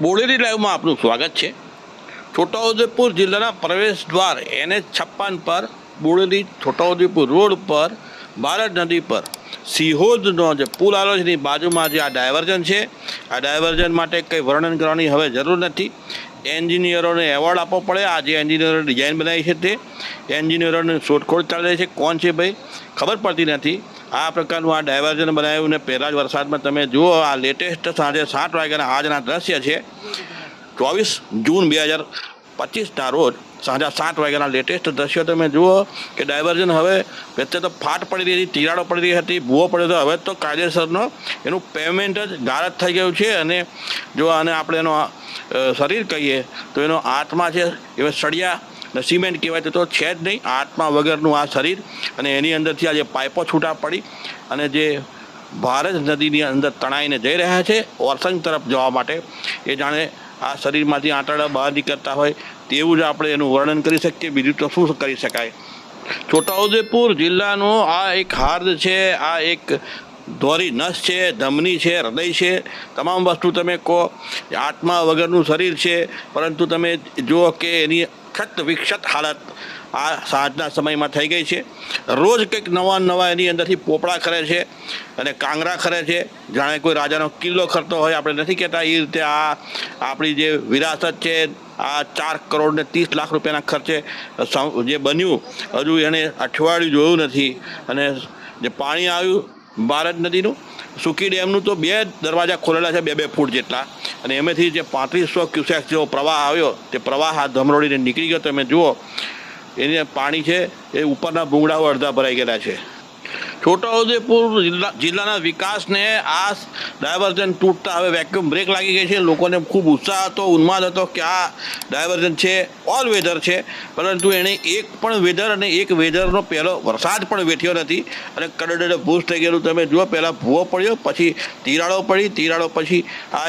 બોડેલી લાઈવમાં આપનું સ્વાગત છે. છોટાઉદેપુર જિલ્લાના પ્રવેશ દ્વાર એનએચ છપ્પન પર બોડેલી છોટાઉદેપુર રોડ પર ભારત નદી પર. સિહોદનો જે પુલ આવેલો છે, એની બાજુમાં જે આ ડાયવર્ઝન છે, આ ડાયવર્ઝન માટે કંઈ વર્ણન કરવાની હવે જરૂર નથી. એન્જિનિયરોને એવોર્ડ આપવો પડે. આ જે એન્જિનિયરો ડિઝાઇન બનાવી છે તે એન્જિનિયરોને શોધખોળ રહી છે. કોણ છે ભાઈ? ખબર પડતી નથી. આ પ્રકારનું આ ડાયવર્ઝન બનાવ્યું ને પહેલાં જ વરસાદમાં તમે જુઓ, આ લેટેસ્ટ સાંજે સાત વાગ્યાના આજના દ્રશ્ય છે. ચોવીસ જૂન બે હજાર પચીસના રોજ સાંજે સાત વાગ્યાના લેટેસ્ટ દ્રશ્યો તમે જુઓ કે ડાયવર્ઝન હવે વચ્ચે તો ફાટ પડી રહી હતી, તિરાડો પડી રહી હતી, ભૂવો પડ્યો હતો. હવે તો કાયદેસરનો એનું પેમેન્ટ જ ગારજ થઈ ગયું છે અને જો આને આપણે એનો શરીર કહીએ તો એનો આત્મા છે એ સળિયા સિમેન્ટ કહેવાય તો છે જ નહીં. આત્મા વગરનું આ શરીર અને એની અંદરથી આ જે પાઇપો છૂટા પડી અને જે ભારત નદીની અંદર તણાઈને જઈ રહ્યા છે, ઓરસંગ તરફ જવા માટે. એ જાણે આ શરીરમાંથી આંતરડા બહાર નીકળતા હોય તેવું જ આપણે એનું વર્ણન કરી શકીએ. બીજું તો શું કરી શકાય? છોટાઉદેપુર જિલ્લાનો આ એક હાર્દ છે, આ એક ધોરી નસ છે, ધમની છે, હૃદય છે, તમામ વસ્તુ તમે કહો આત્મા વગરનું શરીર છે, પરંતુ તમે જુઓ કે એની ક્ષત વિક્ષત હાલત આ સાંજના સમયમાં થઈ ગઈ છે. રોજ કંઈક નવા નવા એની અંદરથી પોપડા કરે છે અને કાંગરા કરે છે. જાણે કોઈ રાજાનો કિલ્લો ખરતો હોય, આપણે નથી કહેતા એ રીતે આ આપણી જે વિરાસત છે, આ ચાર કરોડ ને ત્રીસ લાખ રૂપિયાના ખર્ચે જે બન્યું, હજુ એને અઠવાડિયું જોયું નથી. અને જે પાણી આવ્યું ભારત નદીનું. સુકી ડેમનું તો બે દરવાજા ખોલેલા છે બે બે ફૂટ જેટલા. અને એમાંથી જે પાંત્રીસો ક્યુસેક જેવો પ્રવાહ આવ્યો, તે પ્રવાહ આ ધમરોડીને નીકળી ગયો. તમે જુઓ, એને પાણી છે, એ ઉપરના ભૂંગળાઓ અડધા ભરાઈ ગયેલા છે. છોટાઉદેપુર જિલ્લા જિલ્લાના વિકાસને આ ડાયવર્ઝન તૂટતા હવે વેક્યુમ બ્રેક લાગી ગઈ છે. લોકોને ખૂબ ઉત્સાહ હતો, ઉન્માદ હતો કે આ ડાયવર્ઝન છે ઓલ વેધર છે. પરંતુ એણે એક પણ વેધર અને એક વેધરનો પહેલો વરસાદ પણ વેઠ્યો નથી. અને કડડે ભૂસ થઈ ગયેલું. તમે જુઓ, પહેલાં ભૂવો પડ્યો, પછી તિરાડો પડી, તિરાડો પછી આ